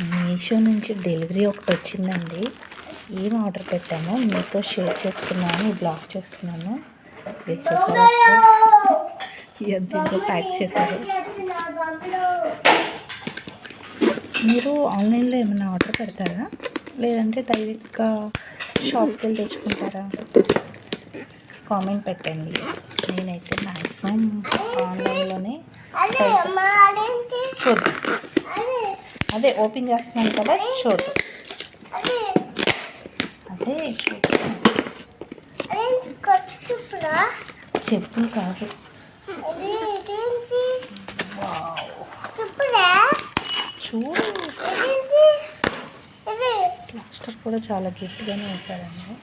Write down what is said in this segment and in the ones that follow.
మీషో నుంచి డెలివరీ ఒకటి వచ్చిందండి. ఏం ఆర్డర్ పెట్టామో మీతో షేర్ చేసుకున్నాను బ్లాక్ చేస్తున్నాను. దీంట్లో ప్యాక్ చేశారు. మీరు ఆన్లైన్లో ఏమైనా ఆర్డర్ పెడతారా? లేదంటే డైరెక్ట్గా షాప్కి వెళ్ళి తెచ్చుకుంటారా? కామెంట్ పెట్టండి. నేనైతే మ్యాక్సిమం ఆన్లైన్లోనే చూద్దాం. అదే ఓపెన్ చేస్తున్నాను కదా చూద్దాం అదే చూద్దాం చెప్పులు కాదు. చూడు ప్లాస్టర్ కూడా చాలా గట్టిగానే వేశారండి.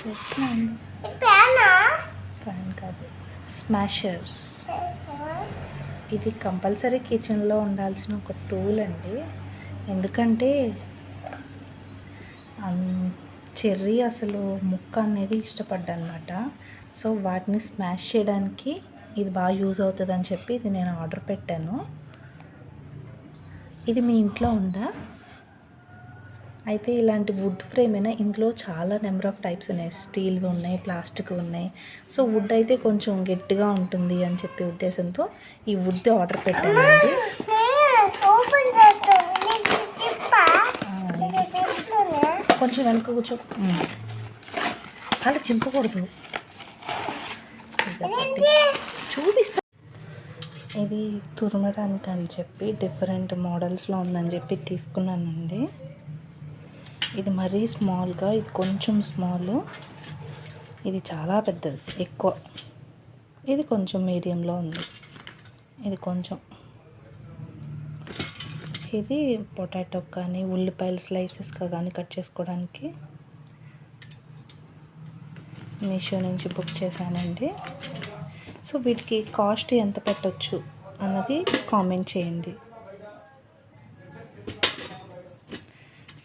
చూస్తున్నాను. ఫ్యాన్ కాదు. స్మాషర్ ఇది కంపల్సరీ కిచెన్లో ఉండాల్సిన ఒక టూల్ అండి. ఎందుకంటే చెర్రీ అసలు ముక్క అనేది ఇష్టపడ్డనమాట. సో వాటిని స్మాష్ చేయడానికి ఇది బాగా యూజ్ అవుతుంది అని చెప్పి ఇది నేను ఆర్డర్ పెట్టాను. ఇది మీ ఇంట్లో ఉందా? అయితే ఇలాంటి వుడ్ ఫ్రేమ్ అయినా ఇందులో చాలా నెంబర్ ఆఫ్ టైప్స్ ఉన్నాయి. స్టీల్వి ఉన్నాయి ప్లాస్టిక్ ఉన్నాయి. సో వుడ్ అయితే కొంచెం గట్టిగా ఉంటుంది అని చెప్పే ఉద్దేశంతో ఈ వుడ్ ఆర్డర్ పెట్టానండి. కొంచెం వెనక కూర్చో. అలా చింపకూడదు. చూపిస్తా. ఇది తురమడానికి అని చెప్పి డిఫరెంట్ మోడల్స్లో ఉందని చెప్పి తీసుకున్నానండి. ఇది మరీ స్మాల్గా ఇది కొంచెం స్మాల్. ఇది చాలా పెద్దది ఎక్కువ. ఇది కొంచెం మీడియంలో ఉంది. ఇది కొంచెం. ఇది పొటాటో కానీ ఉల్లిపాయలు స్లైసెస్గా కానీ కట్ చేసుకోవడానికి మీషో నుంచి బుక్ చేశానండి. సో వీటికి కాస్ట్ ఎంత పెట్టచ్చు అన్నది కామెంట్ చేయండి.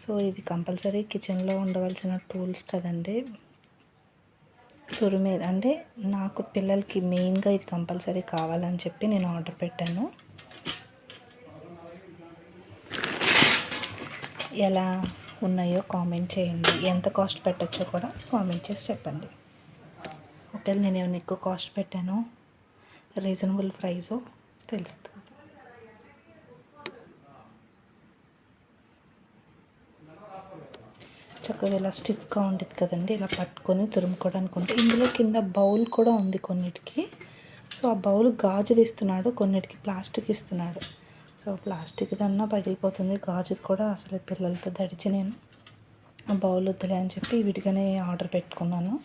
సో ఇవి కంపల్సరీ కిచెన్లో ఉండవలసిన టూల్స్ కదండి. తురిమే అంటే నాకు పిల్లలకి మెయిన్గా ఇది కంపల్సరీ కావాలని చెప్పి నేను ఆర్డర్ పెట్టాను. ఎలా ఉన్నాయో కామెంట్ చేయండి. ఎంత కాస్ట్ పెట్టచ్చో కూడా కామెంట్ చేసి చెప్పండి. ఒకవేళ నేను ఏమైనా ఎక్కువ కాస్ట్ పెట్టానో? రీజనబుల్ ప్రైజో తెలుస్తుంది. చక్కగా ఇలా స్టిఫ్గా ఉండేది కదండి ఇలా పట్టుకొని తురుముకోవడానికి ఉంటే. ఇందులో కింద బౌల్ కూడా ఉంది కొన్నిటికి. సో ఆ బౌల్ గాజుది ఇస్తున్నాడు కొన్నిటికి ప్లాస్టిక్ ఇస్తున్నాడు. సో ప్లాస్టిక్ దన్నా పగిలిపోతుంది గాజుది కూడా అసలు పిల్లలతో దడిచి నేను ఆ బౌల్ వద్దులే అని చెప్పి విడిగానే ఆర్డర్ పెట్టుకున్నాను.